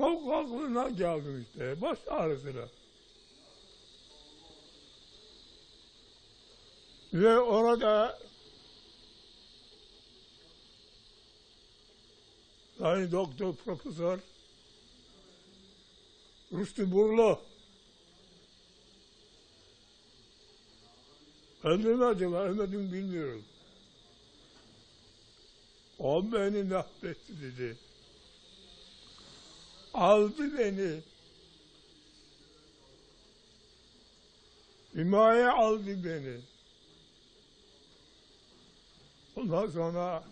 sokaklığına geldim işte. Baş ağrısına. Ve orada Sayın Doktor Profesör Rüştü Burlu Öldü mü acaba? Ölmedi mi bilmiyorum. O beni mahvetti dedi. Aldı beni. Himaye aldı beni. Ondan sonra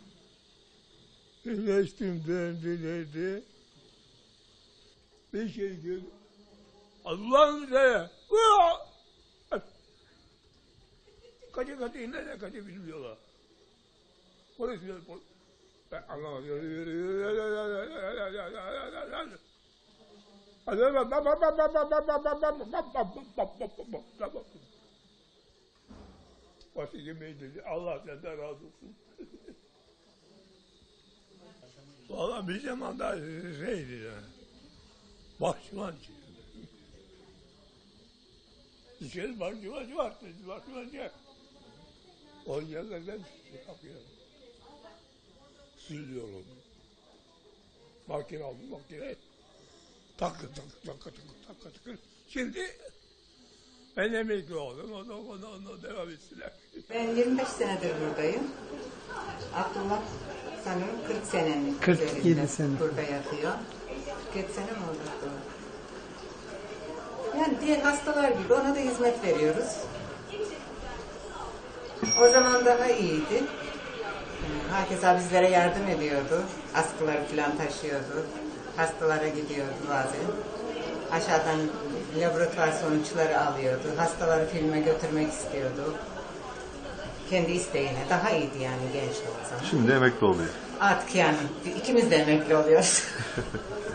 iyileştim döndü dedi. Bir şey diyor. Allah'ın. Uaa! Kaçı kaçı nereye kaçı bilmiyorlar. Polis diyor. Ben anlamadım. Fatih'e dedi, Allah senden razı olsun. Valla bir zaman da şeydi yani. Bahçıvancı. İçeri bahçıvancı var, bahçıvancı. O yerlerden şey yapıyor. Siliyor onu. Makine aldım, makine et. Takı takı takı takı takı takı. Şimdi ben emekli oldum. Onu, onu, onu devam etsinler. Ben 25 senedir buradayım. Abdullah sanırım 40 senenin 47 üzerinde sene. burada yatıyor. 47 sene mi oldu Abdullah? Yani diğer hastalar gibi ona da hizmet veriyoruz. O zaman daha iyiydi. Herkes bizlere yardım ediyordu. Askıları falan taşıyordu. Hastalara gidiyordu bazen. Aşağıdan laboratuvar sonuçları alıyordu. Hastaları filme götürmek istiyordu. Kendi isteğine. Daha iyiydi yani genç o zaman. Şimdi emekli oluyor. Artık yani ikimiz de emekli oluyoruz.